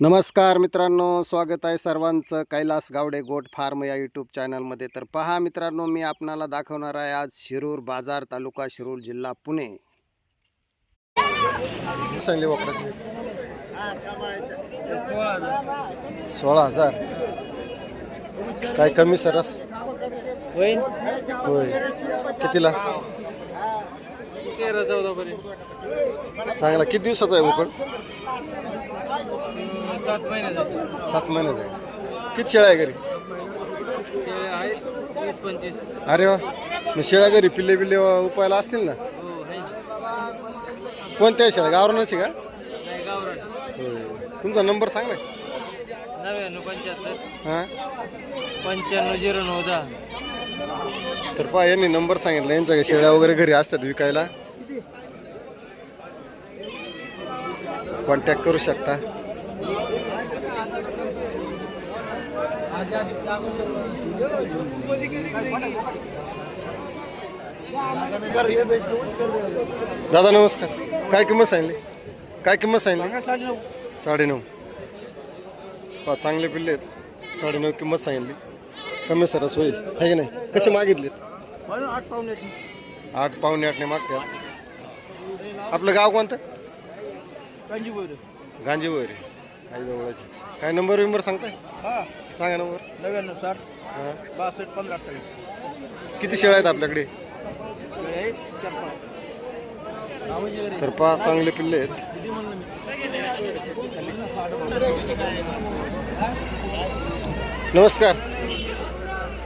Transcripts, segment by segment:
नमस्कार मित्रांनो स्वागत आहे सर्वांचं. कैलास गावडे गोट फार्म या यूट्यूब चॅनलमध्ये तर पहा मित्रांनो मी आपणाला दाखवणार आहे आज शिरूर बाजार तालुका शिरूर जिल्हा पुणे. सांगली वापरायचे सोळा हजार. काय कमी सरस? होईल. होय. कितीला? चांगला. किती दिवसाचा आहे ओपन? सात महिन्याचा सात महिन्याचा आहे किती शेळ्या आहे घरी? वीस पंचवीस. अरे वा. मग शेळ्या घरी पिल्ले बिल्ले उपायला असतील ना? हो आहे कोणत्या शेळ्या? गावरानाची का? नाही गावरान. होय. तुमचा नंबर सांग. ना नव्याण्णव पंच्याहत्तर. हां? पंच्याण्णव झिरो नऊ दहा. तर पहा यांनी नंबर सांगितला. यांच्या शेळ्या वगैरे घरी असतात विकायला. कॉन्टॅक्ट करू शकता. दादा नमस्कार. काय किंमत सांगली? काय किंमत सांगली? साडेनऊ. पहा चांगले पिल्ले आहेत. साडेनऊ किंमत सांगितली कमी सरस होईल. आहे की नाही? कसे मागितलेत? आठ पाहुणे आठ पावणे आठने मागतात आपलं गाव कोणतं? गांजी वगैरे काही जवळचे. काय नंबर विंबर सांगताय? हा. सांगा नंबर नव्याण्णव साठ बासष्ट पंधरा अठ्ठावीस. किती शेळ्या आहेत आपल्याकडे? तर पहा चांगले पिल्ले आहेत. नमस्कार.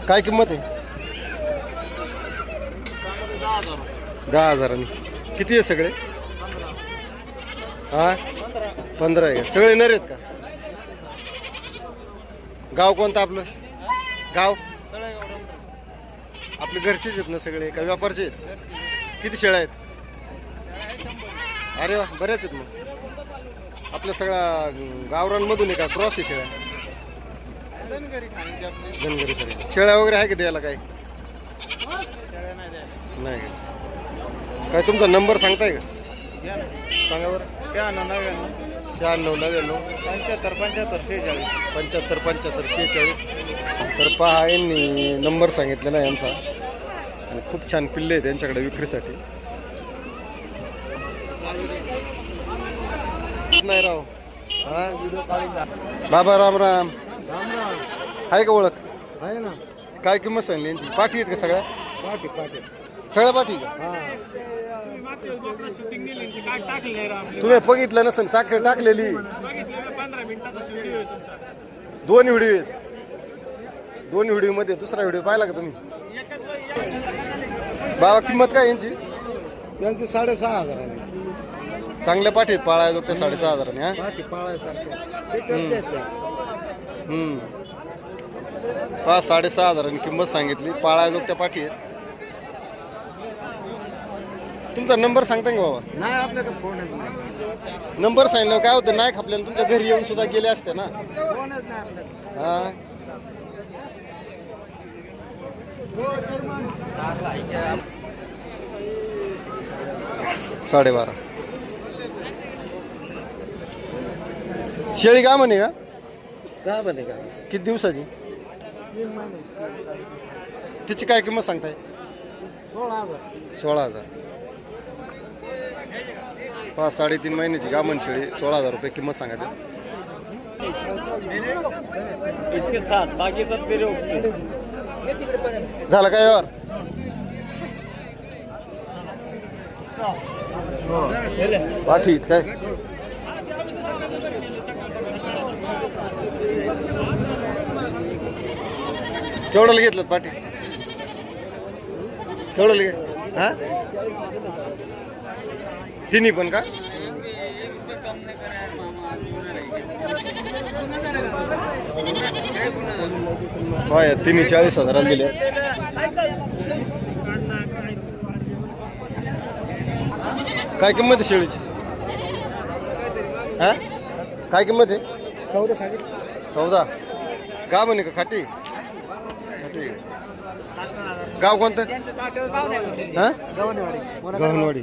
काय किंमत आहे? दहा हजारांनी. किती आहे सगळे? हा? पंधरा आहे का? सगळे नर आहेत का? गाव कोणतं आपलं? गाव? आपले घरचेच आहेत ना सगळे का व्यापारचे आहेत? किती शेळ्या आहेत? अरे वा बऱ्याच आहेत मग. आपल्या सगळ्या गावरांमधून आहे का क्रॉस आहे शेळ्या. धनगरी सगळे शेळ्या वगैरे आहे का द्यायला काय नाही काय तुमचा नंबर सांगताय का? सांगा बरं. शहाण्णव नव्याण्णव. शहाण्णव नव्याण्णव. पंच्याहत्तर पंच्याहत्तर शेहेचाळीस. पंच्याहत्तर पंच्याहत्तर शेहेचाळीस. तर पहा यांनी नंबर सांगितलेला यांचा. आणि खूप छान पिल्ले आहेत यांच्याकडे विक्रीसाठी. नाही राव. हा? बाबा राम राम. आहे का ओळख? आहे ना. काय किंमत सांगली यांची? पाठी आहेत का सगळ्या? पाठी पाठी. सगळ्या पाठी का? हा. तुम्ही बघितलं नसेल साखर टाकलेली. दोन व्हिडिओ आहेत. दोन व्हिडिओमध्ये दुसरा व्हिडिओ पाहिला का तुम्ही? बाबा किंमत काय यांची? त्यांचे साडेसहा हजार आहे. चांगल्या पाठीत पाळाय दोघं साडेसहा हजाराने हा? पाठी पाळायसारखे हम्म. पाच साडेसहा हजारांनी किंमत सांगितली. पाळाय दोघ त्या पाठी आहेत. तुमचा नंबर सांगता का बाबा? नाही आपल्याकडे फोनच नाही. नंबर सांगितलं काय होतं नाही खपल्यानं तुमच्या घरी येऊन सुद्धा गेले असते ना? फोनच नाही आपल्याकडे. हा. साडेबारा. शेळी का म्हणे का? बने का किती दिवसाची? तिची काय किंमत सांगताय? सोळा हजार. सोळा हजार. पाच साडेतीन महिन्याची गामन शेळी सोळा हजार रुपये किंमत सांगा इसके साथ बाकी सब तेरे झालं काय यावर पाठीत काय? केवढ्याला घेतलं पाठी केवढ्याला घे हा? तिन्ही पण का? होय तिन्ही चाळीस हजाराला दिले. काय किंमत आहे शेळीची? हा? काय किंमत आहे? चौदा. सांगितलं चौदा गाव म्हणे का खाटी खाटी? गाव कोणतं? हा? गव्हाणेवाडी.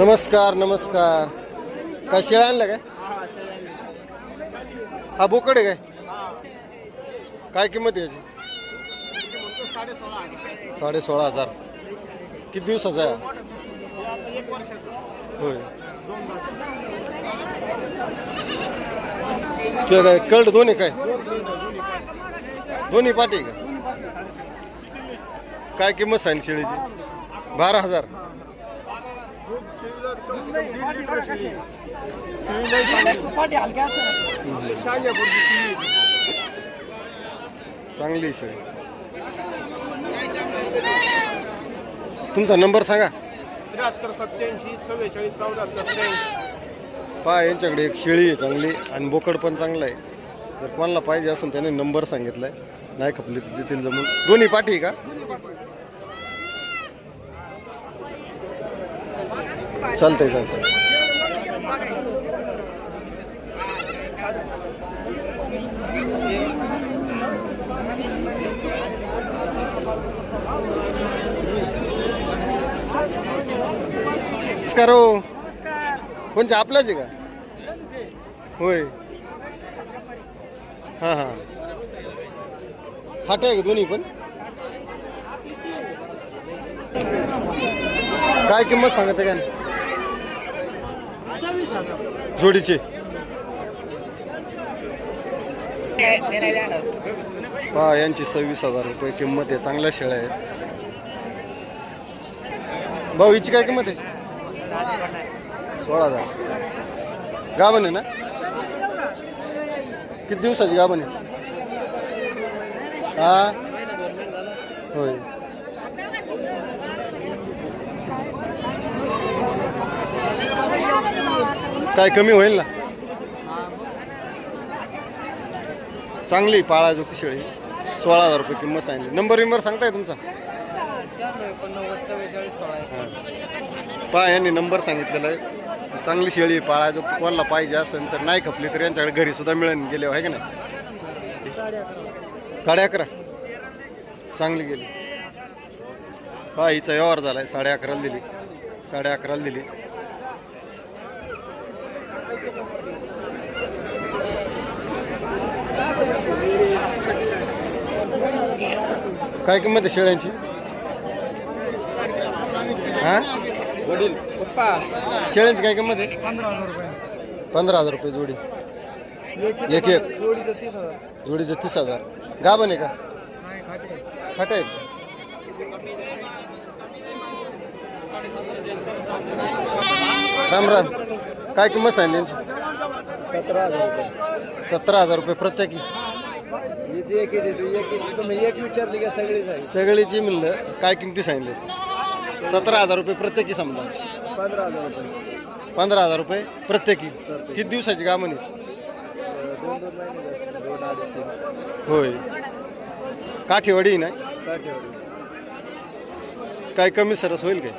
नमस्कार नमस्कार. काय शेळा आणला काय? हा बोकड आहे काय? काय किंमत आहे याची? साडे सोळा हजार. किती दिवसाचा आहे? होय. काय कल्ट दोन्ही काय? दोन्ही पाठी का? काय किंमत सांग शेळीची बारा हजार. चांगली शेळी तुमचा नंबर सांगा. त्र्याहत्तर सत्याऐंशी चव्वेचाळीस चौऱ्याहत्तर त्र्याऐंशी पहा यांच्याकडे एक शेळी आहे चांगली आणि बोकड पण चांगलं आहे. जर कोणाला पाहिजे असेल त्याने नंबर सांगितलाय. नाही खपली तर देतील जमून. दोन्ही पाठी का? चालतंय चालतंय. नमस्कार हो. कोणच्या आपल्याच आहे का? होय. हां हां. हाट आहे का दोन्ही पण? काय किंमत सांगत आहे का? जोडीचे. पहा यांची सव्वीस हजार रुपये किंमत आहे. चांगल्या शेळ्या आहेत भाऊ हिची काय किंमत आहे? सोळा हजार. गाभण आहे ना? किती दिवसाची गाभण आहे? हा? होय. काय कमी होईल ना? चांगली पाळा जोती शेळी सोळा हजार रुपये किंमत सांगली नंबर विंबर सांगताय तुमचा? पहा यांनी नंबर सांगितलेला आहे. चांगली शेळी आहे, पाळा जो कोणाला पाहिजे असेल तर नाही खपली तर यांच्याकडे घरी सुद्धा मिळून गेले हो, आहे का नाही? साडे अकरा. चांगली गेली. पहा हिचा व्यवहार झाला आहे साडे अकराला दिली. साडे अकराला दिली. काय किंमत आहे शेळ्यांची? हा? वडील. पप्पा. शेळ्यांची काय किंमत आहे? पंधरा हजार रुपये. जोडी. एक एक जोडीचं तीस हजार. गाभण आहे का? खाट आहेत. राम राम. काय किंमत सांगितली सतरा हजार रुपये सतरा हजार रुपये प्रत्येकी. इथे एक तुम्ही एक विचारली का सगळीच आहे सगळीची म्हणलं काय किमती सांगितले सतरा हजार रुपये प्रत्येकी समजा. पंधरा हजार रुपये पंधरा हजार रुपये प्रत्येकी. किती दिवसाची गाभण आहे दोन दोन महिने जास्त दोन अडीच तीन होय. काठीवाडी ना काय काय कमी सरस होईल काय?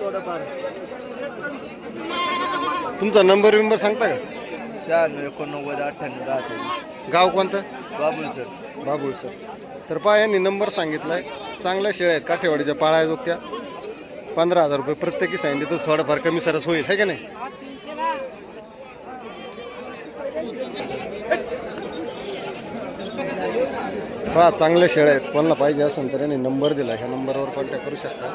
थोडंफार. तुमचा नंबर विंबर सांगता का? शहाण्णव एकोणनव्वद अठ्ठ्याण्णव दहा तेवीस. गाव कोणतं? बाबुल सर. बाबूळ सर. तर पहा यांनी नंबर सांगितलाय. चांगल्या शेळ्या आहेत काठेवाडीच्या पाळ्या जोगत्या पंधरा हजार रुपये प्रत्येकी सांगितले तर थोडंफार कमी सरस होईल है का नाही? पहा चांगल्या शेळ्या आहेत. कोणाला पाहिजे असेल तर यांनी नंबर दिला ह्या नंबरवर कॉन्टॅक्ट करू शकता.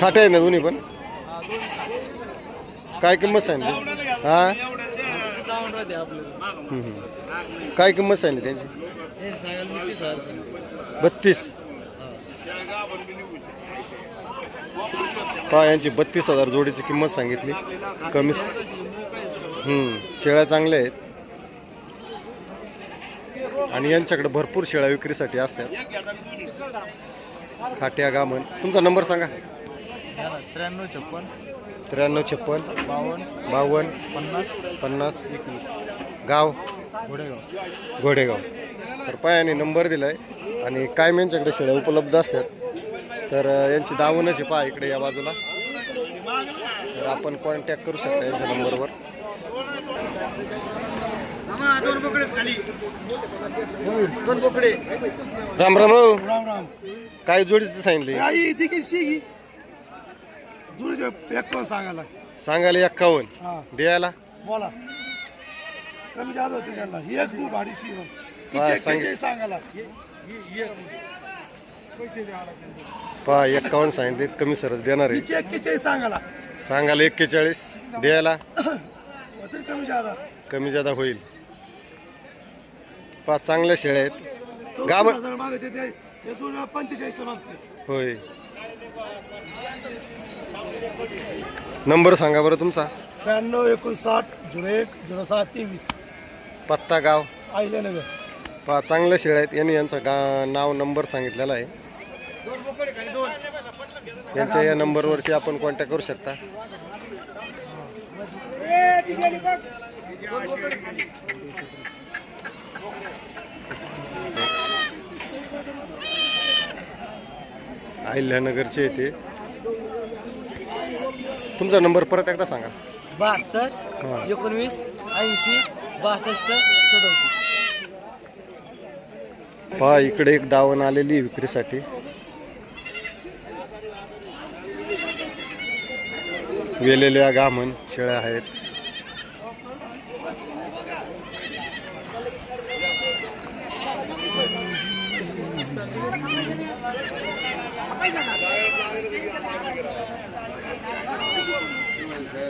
खाटे आहे ना दोन्ही पण? काय किंमत सांगितली? हा? हम्म, हम्म. काय किंमत सांगितली त्यांची? बत्तीस. पहा यांची बत्तीस हजार जोडीची किंमत सांगितली. कमी हम्म, शेळ्या चांगल्या आहेत. आणि यांच्याकडे भरपूर शेळ्या विक्रीसाठी असतात. खाट्या गामन तुमचा नंबर सांगा. त्र्याण्णव छप्पन. त्र्याण्णव छप्पन. बावन्न. बावन्न. पन्नास. पन्नास. एकवीस. गाव. घोडेगाव. घोडेगाव. तर पायाने नंबर दिलाय. आणि कायम यांच्याकडे शेळ्या उपलब्ध असतात. तर यांची दावणच आहे पहा इकडे या बाजूला. तर आपण कॉन्टॅक्ट करू शकता यांच्या नंबरवर. राम राम हो. राम राम. काय जोडीचं सांगितले? आई ती कशी गी जुळचे एकावन्न सांगायला. सांगायला एक्कावन्न हा. द्यायला बोला. कमी जात होते त्यांना. एक हा, किती सांग. सांगायला. पहा एक्कावन्न सांगितले. कमी सरस देणार आहे. एक्केचाळीस सांगायला? सांगायला एक्केचाळीस. द्यायला तरी कमी जादा कमी जादा होईल. पहा चांगल्या शेळ्या आहेत. गाव- हजार मागते ते पंचेचाळीसला मागते होय. नंबर सांगा बरं तुमचा. त्र्याण्णव एकोणसाठ झिरो एक झिरो सहा तेवीस. पत्ता गाव. आहिल्यानगर. पहा चांगल्या शेळ्या आहेत. यांनी यांचं गा नाव नंबर सांगितलेला आहे. त्यांच्या या नंबरवरती आपण कॉन्टॅक्ट करू शकता. अहिल्यानगरचे येते तुमचा नंबर परत एकदा सांगा. बहात्तर हा. एकोणवीस ऐंशी बासष्ट सदोतीस. पहा इकडे एक दावण आलेली आहे विक्रीसाठी. वेलेल्या गामण शेळ्या आहेत.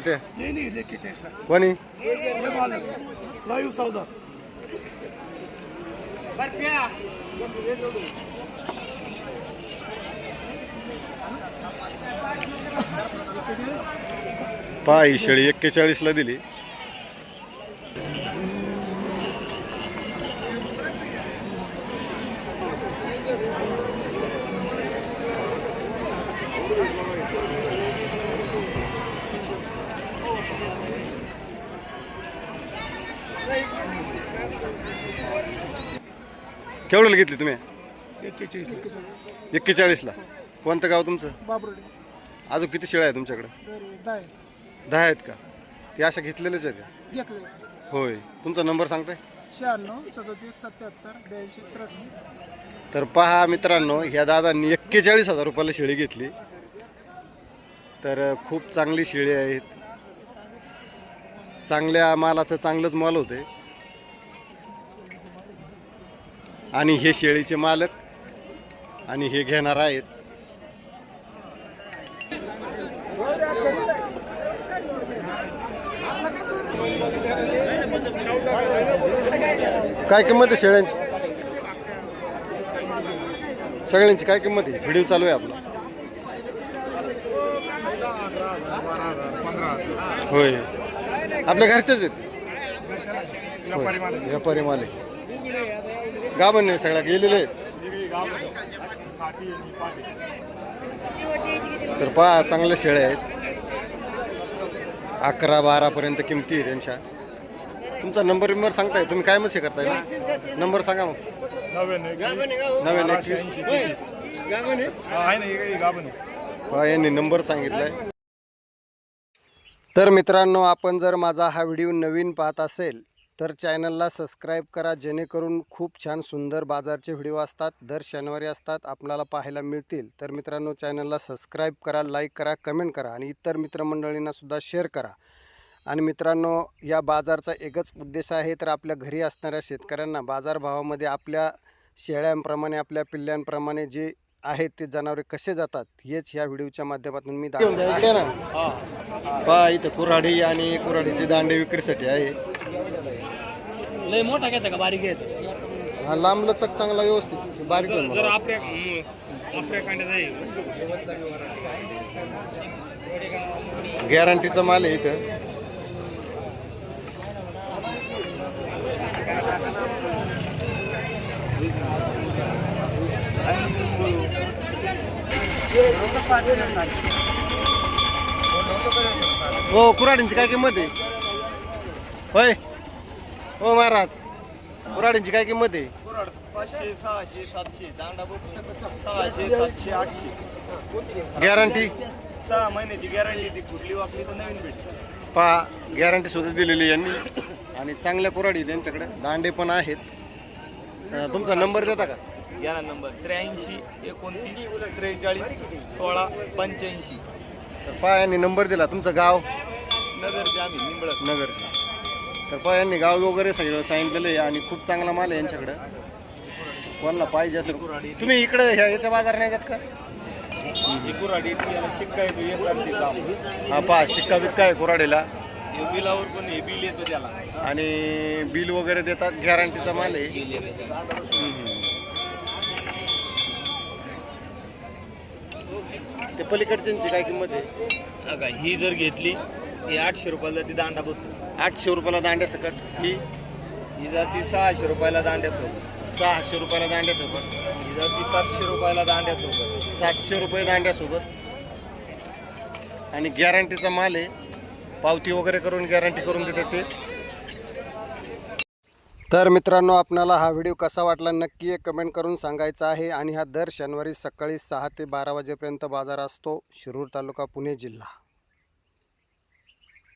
ते? नाही नाही एक्केचाळीसला. कोणी सौदा पहा ही शेळी एक्केचाळीस ला दिली. केवढ्याला घेतली तुम्ही? एक्केचाळीस एक्केचाळीसला. कोणतं गाव तुमचं? अजून किती शेळ्या आहे तुमच्याकडे? दहा आहेत. का? ते अशा घेतलेल्याच आहेत होय. तुमचा नंबर सांगताय? शहाण्णव सदतीस सत्याहत्तर ब्याऐंशी तर पहा मित्रांनो ह्या दादांनी एक्केचाळीस हजार रुपयाला शेळी घेतली. तर खूप चांगली शेळी आहेत. चांगल्या मालाचं चांगलंच माल होते. आणि हे शेळीचे मालक आणि हे घेणार आहेत. काय किंमत आहे शेळ्यांची? सगळ्यांची काय किंमत आहे? व्हिडिओ चालू आहे आपला. होय. आपल्या घरच्याच आहेत. व्यापारी माले गाभण नाही सगळ्या गेलेले आहेत. तर पहा चांगल्या शेळ्या आहेत. अकरा बारा पर्यंत किमती आहे त्यांच्या. तुमचा नंबर बिंबर सांगताय तुम्ही काय मग हे करताय ना? नंबर सांगा मग. नव्याण्णव एकवीस. यांनी नंबर सांगितलाय. तर मित्रांनो आपण जर माझा हा व्हिडिओ नवीन पाहत असेल तर चॅनलला सबस्क्राईब करा जेणेकरून खूप छान सुंदर बाजारचे व्हिडिओ असतात. दर शनिवारी असतात आपल्याला पाहायला मिळतील. तर मित्रांनो चॅनलला सबस्क्राईब करा लाईक करा कमेंट करा आणि इतर मित्रमंडळींनासुद्धा शेअर करा. आणि मित्रांनो या बाजारचा एकच उद्देश आहे तर आपल्या घरी असणाऱ्या शेतकऱ्यांना बाजारभावामध्ये आपल्या शेळ्यांप्रमाणे आपल्या पिल्ल्यांप्रमाणे जे आहेत ते जनावरे कसे जातात हेच ह्या व्हिडिओच्या माध्यमातून मी दाखवतो ना पहा इथं कुऱ्हाडी आणि कुऱ्हाडीचे दांडे विक्रीसाठी आहे. लय मोठा घ्यायचा का? बारीक घ्यायचा? हा लांब लचक चांगला व्यवस्थित. बारीक गॅरंटीचा माल आहे इथं. हो कुऱ्हाडींची काय किंमत आहे? होय? हो महाराज. कुऱ्हाडींची काय किंमत आहे? पाचशे सहाशे सातशे दांडा सहाशे सातशे आठशे गॅरंटी सहा महिन्याची गॅरंटी ती कुठली वापली तर नवीन भेटली पहा गॅरंटी सुद्धा दिलेली यांनी. आणि चांगल्या कुऱ्हाडी त्यांच्याकडे दांडे पण आहेत. तुमचा नंबर देता का? घ्या नंबर. त्र्याऐंशी एकोणतीस त्रेचाळीस सोळा पंच्याऐंशी. तर पहा यांनी नंबर दिला. तुमचं गाव? नगरचे आम्ही निंबळत नगरचे तर पहा यांनी गाव वगैरे सगळं सांगितलेलं आहे आणि खूप चांगला माल आहे यांच्याकडे. कोणाला पाहिजे असेल तुम्ही इकडे ह्या याच्या बाजार नाही जात का? याला शिक्का येतो एस आर सी हा पहा शिक्का बिक्का आहे कुऱ्हाडीला. हे बिलावर पण हे बिल येतो त्याला. आणि बिल वगैरे देतात गॅरंटीचा माल आहे बिल येतो त्याला. हम्म. ते पलीकडच्यांची काय किंमत आहे? बघा, ही जर घेतली ती आठशे रुपयाला ती दांडा बसतो. आठशे रुपयाला दांड्या सकट. ही? ही जर ती सहाशे रुपयाला दांड्यासोबत सहाशे रुपयाला दांड्यासोबत ही जर ती सातशे रुपयाला दांड्यासोबत सातशे रुपये दांड्यासोबत आणि गॅरंटीचा माल आहे. पावती वगैरे करून गॅरंटी करून देतात ते. तर मित्रांनो आपणाला हा व्हिडिओ कसा वाटला नक्की एक कमेंट करून सांगायचा आहे आणि हा दर शनिवारी सकाळी सहा ते बारा वाजेपर्यंत बाजार असतो. शिरूर तालुका पुणे जिल्हा.